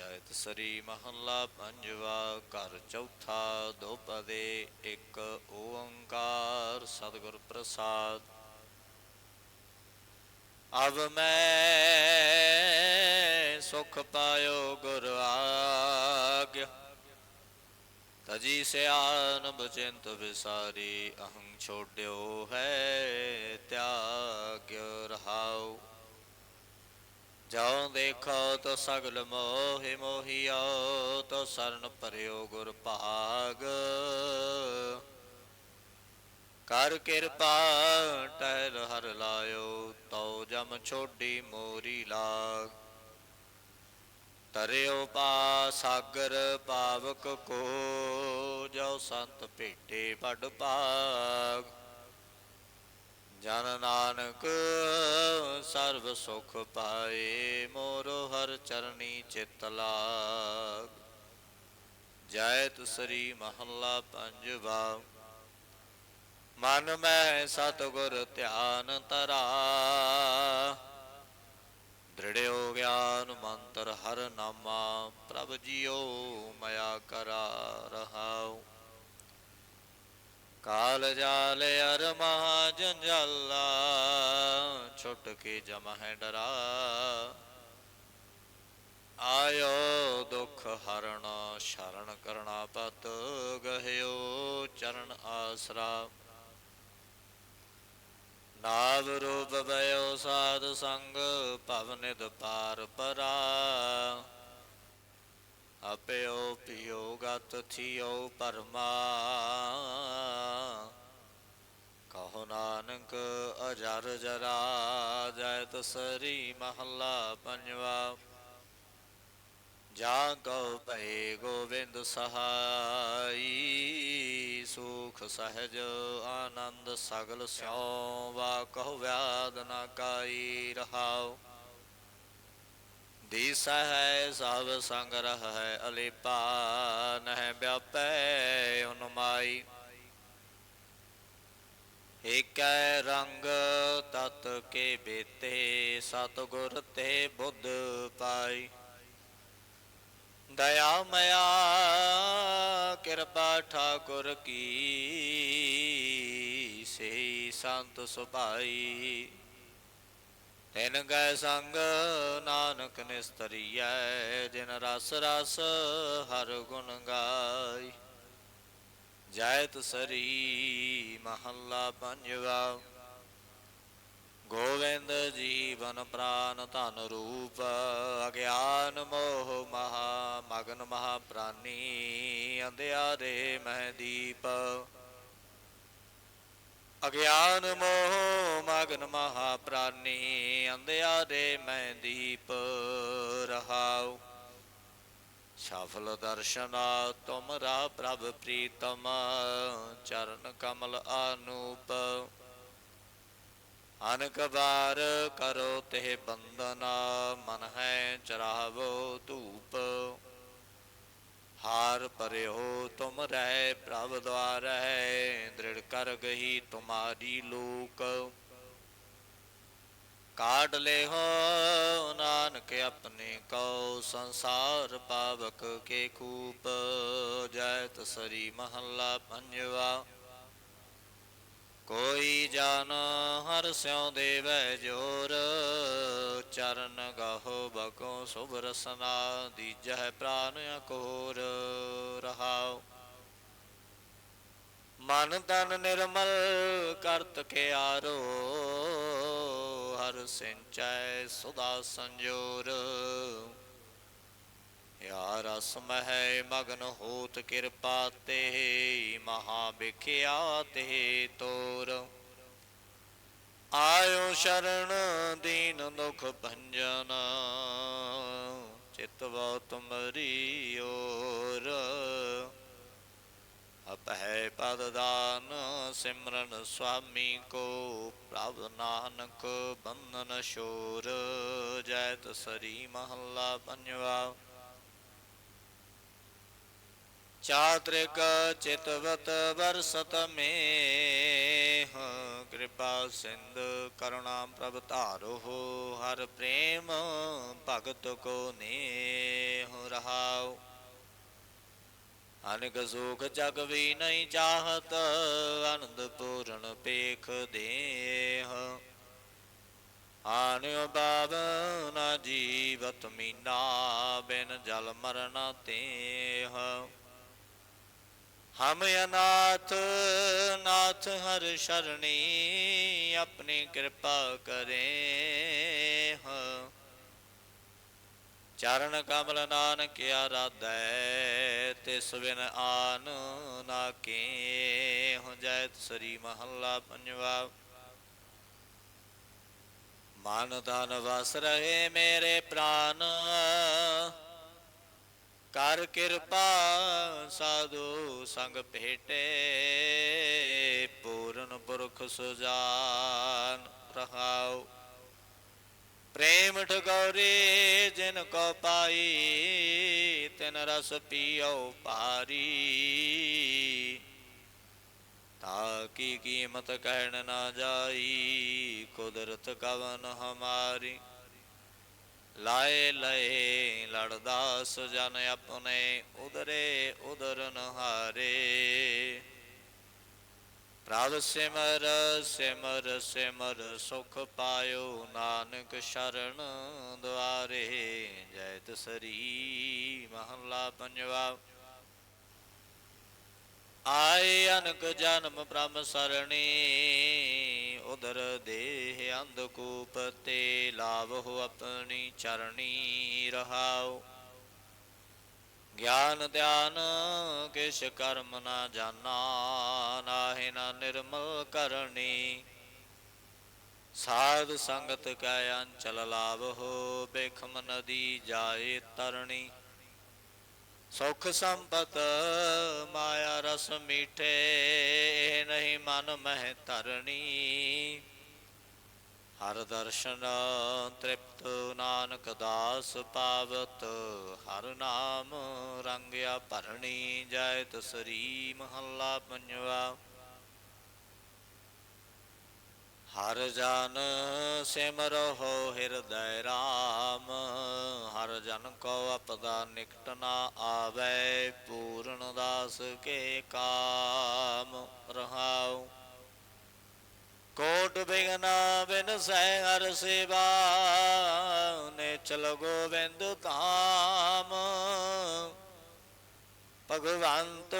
ਜੈਤ ਸਰੀ ਮਹੱਲਾ ਪੰਜਵਾ, ਘਰ ਚੌਥਾ ਦੋਪਦੇ ਇੱਕ ਓੰਕਾਰ, ਸਤਿਗੁਰ ਪ੍ਰਸਾਦ। ਅਬ ਮੈਂ ਸੁਖ ਪਾਇਓ ਗੁਰ ਆਗਿਆ ਤਜੀ ਸਿਆਨ ਬਚਿੰਤ ਵਿਸਾਰੀ ਅਹੰ ਛੋੜਿਓ ਹੈ ਤਿਆਗ, ਰਹਾਉ। ਜਉ ਦੇਖੋ ਤੋ ਸਗਲ ਮੋਹਿ ਮੋਹਿਓ, ਤੋ ਸਰਨ ਪਰਿਓ ਗੁਰ ਭਾਗ। ਕਰ ਕਿਰਪਾ, ਟਹਿਲ ਹਰ ਲਾਇਓ, ਤਉ ਜਮ ਛੋਡੀ ਮੋਰੀ ਲਾਗ। ਤਰਿਓ ਪਾ ਸਾਗਰ ਪਾਵਕ ਕੋ ਜੋ ਸੰਤ ਭੇਟੇ ਵੱਡ ਭਾਗ। ਜਨ ਨਾਨਕ ਸਰਬ ਸੁਖ ਪਾਏ, ਮੋਰੋ ਹਰ ਚਰਨੀ ਚਿਤ ਲਾਗ। ਜੈਤ ਸ੍ਰੀ ਮਹੱਲਾ ਪੰਜਵਾ, ਮਨ ਮੈਂ ਸਤਿਗੁਰ ਧਿਆਨ ਤਰਾ ਦ੍ਰਿੜਿਓ ਗਿਆਨ ਮੰਤਰ ਹਰ ਨਾਮਾ, ਪ੍ਰਭ ਜੀਓ ਮਇਆ ਕਰਾ ਰਹਾਉ। ਕਾਲ ਜਾਲ ਅਰ ਮਹਾ ਜੰਜਾਲਾ ਛੁੱਟ ਕੇ ਜਮ ਡਰਾ। ਆਇਓ ਦੁਖ ਹਰਣ, ਸ਼ਰਨ ਕਰਣਾ ਪਤ, ਗਹਿਓ ਚਰਨ ਆਸਰਾ। ਨਾਵ ਰੂਪ ਬਇਓ ਸਾਧ ਸੰਗ ਭਵਨਿਦ ਪਾਰ ਪਰਾ। ਆਪਿਓ ਪਿਓ ਗਤ ਥਿਓ ਪਰਮਾ। ਕਹੋ ਨਾਨਕ ਅਜਰ ਜਰਾ ਜੈ ਤਸਰੀ ਮਹੱਲਾ ਪੰਜਵਾ। ਜਾ ਕਉ ਭਏ ਗੋਬਿੰਦ ਸਹਾਈ, ਸੁਖ ਸਹਜ ਆਨੰਦ ਸਗਲ ਸਿਉ, ਵਾ ਕਹੁ ਵਿਆਦ ਨਾ ਕਾਈ ਰਹਾਉ। ਦੀਸ ਹੈ ਸਭ ਸੰਗ ਰਹਿ ਹੈ ਅਲੇਪਾ ਨਹਿ ਵਿਆਪੈ ਉਨਮਾਈ ਏਕੈ ਰੰਗ ਤਤ ਕੇ ਬੇਤੇ, ਸਤਗੁਰ ਤੇ ਬੁੱਧ ਪਾਈ। ਦਇਆ ਮਇਆ, ਕਿਰਪਾ ਠਾਕੁਰ ਕੀ ਸੇ ਸੰਤ ਸੁਭਾਈ। ਤਿਨ ਗੈ ਸੰਗ ਨਾਨਕ ਨਿਸਤਰੀਐ, ਜਿਨ ਰਸ ਰਸ ਹਰ ਗੁਣ ਗਾਈ। ਜੈਤ ਸਰੀ ਮਹੱਲਾ ਪੰਜਵਾ। ਗੋਵਿੰਦ ਜੀਵਨ ਪ੍ਰਾਨ ਧਨ ਰੂਪ, ਅਗਿਆਨ ਮੋਹ ਮਹਾ ਮਗਨ ਮਹਾ ਪ੍ਰਾਨੀ, ਅੰਧਿਆਰੇ ਮਹਿ ਦੀਪ। ਅਗਿਆਨ ਮੋਹ ਮਗਨ ਮਹਾ ਪ੍ਰਾਨੀ ਅੰਧਿਆਰੇ ਮੈਂ ਦੀਪ ਰਹਾਉ। ਸਫਲ ਦਰਸ਼ਨਾ ਤੁਮਰਾ ਪ੍ਰਭ ਪ੍ਰੀਤਮ, ਚਰਨ ਕਮਲ ਆਨੂਪ ਅਨਕ ਬਾਰ ਕਰੋ ਤੇ ਬੰਦਨਾ, ਮਨ ਹੈ ਚਰਾਵੋ ਧੂਪ। ਹਾਰ ਪਰਿਓ ਤੁਮ ਰਹਿ ਪ੍ਰਭ ਦਵਾਰ ਹੈ ਦ੍ਰਿੜ ਕਰ ਗਈ ਤੁਮਾਰੀ ਲੋਕ। ਕਾਢ ਲੈ ਹੋ ਨਾਨਕ ਆਪਣੇ ਕੋ ਸੰਸਾਰ ਪਾਵਕ ਕੇ ਕੂਪ ਜੈ ਤਸਰੀ ਮਹੱਲਾ ਪੰਜਵਾ। ਕੋਈ ਜਨ ਹਰ ਸਿਉ ਦੇਵੈ ਜੋਰ ਚਰਨ ਗਾਹੋ ਬਕੋ ਸੁਭ ਰਸਨਾ, ਦੀਜਹਿ ਪ੍ਰਾਨ ਅਕੋਰ ਰਹਾਉ। ਮਨ ਤਨ ਨਿਰਮਲ ਕਰਤ ਕੇ ਆਰੋ ਹਰ ਸਿੰਚੈ ਸੁਦਾ ਸੰਜੋਰ। ਯਾ ਰਸ ਮਹਿ ਮਗਨ ਹੋਤ ਕਿਰਪਾ ਤੇ, ਮਹਾ ਬਿਖਿਆ ਤੇ ਤੋਰ। ਆਇਓ ਸ਼ਰਨ ਦੀਨ ਦੁਖ ਭੰਜਨ ਚਿਤਵਾ ਤੁਮਰੀ ਓਰ ਅਪਹਿ ਪਦ ਦਾਨ ਸਿਮਰਨ ਸੁਆਮੀ ਕੋ, ਪ੍ਰਭ ਨਾਨਕ ਬੰਧਨ ਸ਼ੋਰ। ਜੈ ਸਰੀ ਮਹੱਲਾ ਪੰਜਵਾ। ਚਾਤ੍ਰਿਕ ਚਿਤਵਤ ਵਰਸਤ ਮੇਹ। ਕਿਰਪਾ ਸਿੰਧ ਕਰੁਣਾ ਪ੍ਰਭ ਧਾਰੋ ਹਰ ਪ੍ਰੇਮ ਭਗਤ ਕੋ ਨੇਹ ਰਹਾਉ। ਅਨੇਕ ਸੁਖ ਜਗ ਵੀ ਨਹੀਂ ਚਾਹਤ, ਆਨੰਦ ਪੂਰਨ ਪੇਖ ਦੇਹ। ਆਨਿਓ ਬਾਬ ਨਾ ਜੀਵਤ ਮੀਨਾ, ਬਿਨ ਜਲ ਮਰਨ ਤੇਹ। ਹਮ ਅਨਾਥ, ਨਾਥ ਹਰ ਸ਼ਰਣੀ, ਆਪਣੀ ਕਿਰਪਾ ਕਰੇ ਹਾਂ। ਚਰਨ ਕਮਲ ਨਾਨਕ ਆਰਾਧੈ, ਤਿਸ ਬਿਨ ਆਨ ਨਾ ਕੇ ਹੋ ਜੈਤ ਸ੍ਰੀ ਮਹੱਲਾ ਪੰਜਵਾ। ਮਨ ਤਨ ਵਸ ਰਹੇ ਮੇਰੇ ਪ੍ਰਾਨ ਕਰ ਕਿਰਪਾ ਸਾਧੂ ਸੰਗ ਭੇਟੇ, ਪੂਰਨ ਪੁਰਖ ਸੁਜਾਨ ਰਹਾਉ। ਪ੍ਰੇਮ ਠਗੌਰੇ ਜਿਨ ਕੋ ਪਾਈ, ਤਿਨ ਰਸ ਪੀਓ ਪਾਰੀ ਤਾ ਕੀ ਕੀਮਤ ਕਹਿਣ ਨਾ ਜਾਈ, ਕੁਦਰਤ ਕਵਨ ਹਮਾਰੀ। ਲਾਏ ਲਏ ਲੜਦਾਸ ਜਨ ਆਪਣੇ ਉਦਰੇ ਉਦਰਨ ਹਾਰੇ। ਪ੍ਰਭ ਸਿਮਰ ਸਿਮਰ ਸਿਮਰ ਸੁਖ ਪਾਇਓ ਨਾਨਕ ਸ਼ਰਨ ਦੁਆਰੇ। ਜੈਤ ਸਰੀ ਮਹੱਲਾ ਪੰਜਵਾ। ਆਏ ਅਨਕ ਜਨਮ ਬ੍ਰਹਮ ਸਰਣੀ, ਉਦਰ ਦੇਹ ਅੰਧਕੂਪ ਤੇ ਲਾਵਹੁ ਆਪਣੀ ਚਰਣੀ ਰਹਾਓ ਗਿਆਨ ਧਿਆਨ ਕਿਛ ਕਰਮ ਨਾ ਜਾਣਾ ਨਾਹਿ ਨਾ ਨਿਰਮਲ ਕਰਨੀ। ਸਾਧ ਸੰਗਤ ਕੈ ਅੰਚਲ ਲਾਵਹੁ ਬੇਖਮ ਨਦੀ ਜਾਏ ਤਰਣੀ। ਸੁਖ ਸੰਪਤ ਮਾਇਆ ਰਸ ਮੀਠੇ ਇਹ ਨਹੀਂ ਮਨ ਮਹਿ ਧਰਣੀ। ਹਰ ਦਰਸ਼ਨ ਤ੍ਰਿਪਤ ਨਾਨਕ ਦਾਸ ਪਾਵਤ, ਹਰ ਨਾਮ ਰੰਗਿਆ ਭਰਣੀ ਜੈਤ ਸ੍ਰੀ ਮਹੱਲਾ ਪੰਜਵਾ। ਹਰ ਜਨ ਸਿਮਰੋ ਹਿਰਦੈ ਰਾਮ, ਹਰ ਜਨ ਕੋ ਅਪਦਾ ਨਿਕਟ ਨਾ ਆਵੈ, ਪੂਰਨ ਦਾਸ ਕੇ ਕਾਮ ਰਹਾਉ। ਕੋਟ ਬਿਗਨਾ ਬਿਨ ਸਹਿ ਹਰ ਸੇਵਾ ਨੇ ਚਲ ਗੋਬਿੰਦ ਧਾਮ ਭਗਵੰਤ,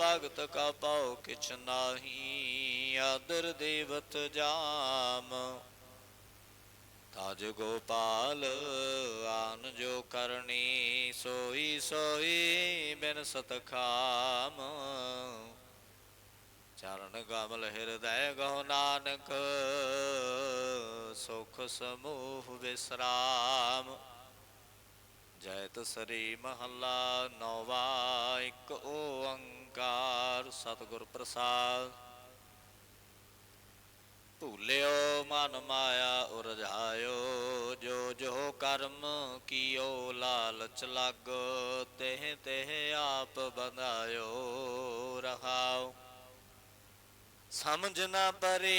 ਭਗਤ ਕਾ ਪਾਉ ਕਿਛ ਨਾਹੀ, ਆਦਰ ਦੇਵਤ ਜਾਮ। ਤਾਜ ਗੋਪਾਲ, ਆਨ ਜੋ ਕਰਨੀ, ਸੋਈ ਸੋਈ ਬਿਨ ਸਤਖਾਮ। ਚਰਨ ਕਮਲ ਹਿਰਦੈ ਗਹੁ ਨਾਨਕ, ਸੁਖ ਸਮੂਹ ਵਿਸਰਾਮ। ਜੈਤ ਸ੍ਰੀ ਮਹੱਲਾ ਨੌਵਾ, ਇੱਕ ਓੰਕਾਰ ਸਤਿਗੁਰ ਪ੍ਰਸਾਦ। ਭੂਲਿਓ ਮਨ ਮਾਇਆ ਉਰਝਾਇਓ ਜੋ ਜੋ ਕਰਮ ਕੀਓ ਲਾਲਚ ਲੱਗ, ਤਿਹ ਤਿਹ ਆਪ ਬੰਧਾਇਓ ਰਹਾਓ। ਸਮਝ ਨਾ ਪਰੇ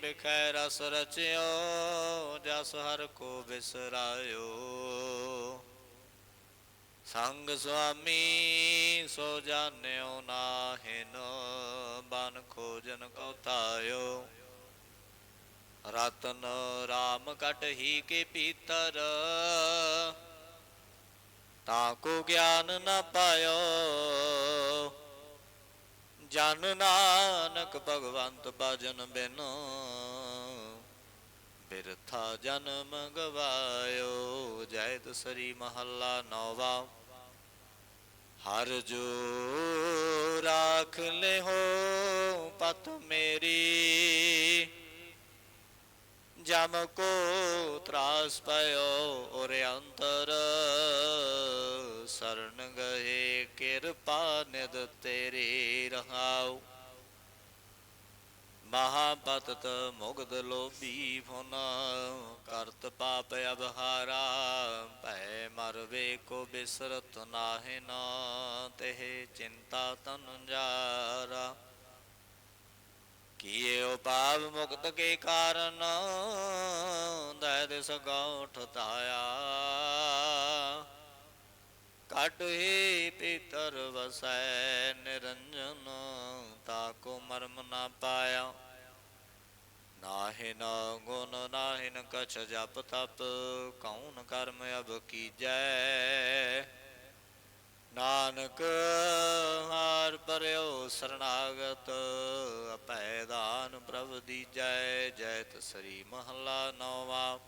ਬਿਖੈ ਰਸ ਰਚਿਓ, ਜਸ ਹਰ ਕੋ ਬਿਸਰਾਇਓ। ਸੰਗ ਸੁਆਮੀ, ਸੋ ਜਾਣਿਓ ਨਾਹਿਨ ਬਨ ਖੋਜਨ ਕੋ ਤਾਇਓ ਰਤਨ ਰਾਮ ਕਟ ਹੀ ਕੇ ਪੀਤਰ, ਤਾ ਕੋ ਗਿਆਨ ਨ ਪਾਇਓ। ਜਨ ਨਾਨਕ ਭਗਵੰਤ ਭਜਨ ਬਿਨ ਬਿਰਥਾ ਜਨਮ ਗਵਾਇਓ। ਜੈਤ ਸ੍ਰੀ ਮਹੱਲਾ ਨੌਵਾ। ਹਰ ਜੋ ਰਾਖ ਲੈ ਹੋ ਪਤ ਮੇਰੀ। ਜਮ ਕੋ ਤਰਾਸ ਪਇਓ ਔਰ ਅੰਤਰ ਸਰਨ ਗਏ ਕਿਰਪਾ ਨਿਦ ਤੇਰੀ ਰਹਾਉ। ਮਹਾਪਤਤ ਮੁਗਦ ਲੋਭੀ ਫੁਨ, ਕਰਤ ਪਾਪ ਅਬਹਾਰਾ ਭੈ ਮਰਵੇ ਕੋ ਬਿਸਰਤ ਨਾਹਿ ਨਾ ਤਹਿ ਚਿੰਤਾ ਤਨ ਜਾਰਾ। ਕੀਏ ਉਪਾਵ ਮੁਕਤ ਕੇ ਕਾਰਨ ਦੈ ਦਿਸ ਗਉਠ ਤਾਇਆ ਛੱਡ ਹੀ ਪੀਤਰ ਵਸੈ ਨਿਰੰਜਨ ਤਾਕੋ ਮਰਮ ਨਾ ਪਾਇਆ। ਨਾਹਿ ਗੁਣ ਨਾਹਿ ਕਛ ਜਪ ਤਪ, ਕੌਣ ਕਰਮ ਅਬ ਕੀਜੈ। ਨਾਨਕ ਹਾਰ ਪਰਿਓ ਸਰਣਾਗਤ ਅਪੈ ਦਾਨ ਪ੍ਰਭ ਦੀਜੈ ਜੈਤ ਸ੍ਰੀ ਮਹੱਲਾ ਨੌਵਾ।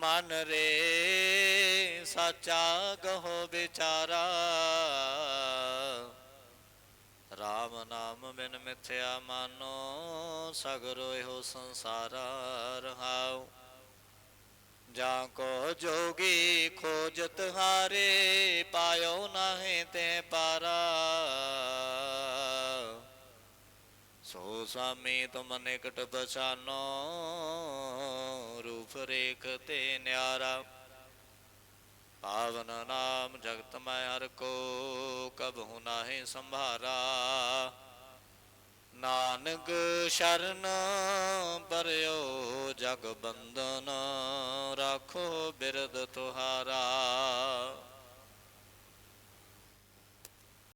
ਮਨ ਰੇ ਸਾਚਾ ਗਹੋ ਵਿਚਾਰਾ। ਰਾਮ ਨਾਮ ਬਿਨ ਮਿਥਿਆ ਮਾਨੋ, ਸਗਰੋ ਇਹੋ ਸੰਸਾਰਾ ਰਹਾਉ। ਜਾਂ ਕੋ ਜੋਗੀ ਖੋਜਤ ਹਾਰੇ ਪਾਇਓ ਨਾਹੀਂ ਤੇ ਪਾਰਾ। ਸੋ ਸਾਮੀ ਤੁਮ ਨਿਕਟ ਬਚਾਨੋ ਰੂਪ ਰੇਖ ਤੇ ਨਿਆਰਾ। ਪਾਵਨ ਨਾਮ ਜਗਤ ਮੈਂ ਹਰ ਕੋ ਕਬਹੁ ਨਾਹੀ ਸੰਭਾਰਾ। ਨਾਨਕ ਸ਼ਰਨ ਪਰਿਓ, ਜਗ ਬੰਦਨ ਰਾਖੋ ਬਿਰਦ ਤੁਹਾਰਾ।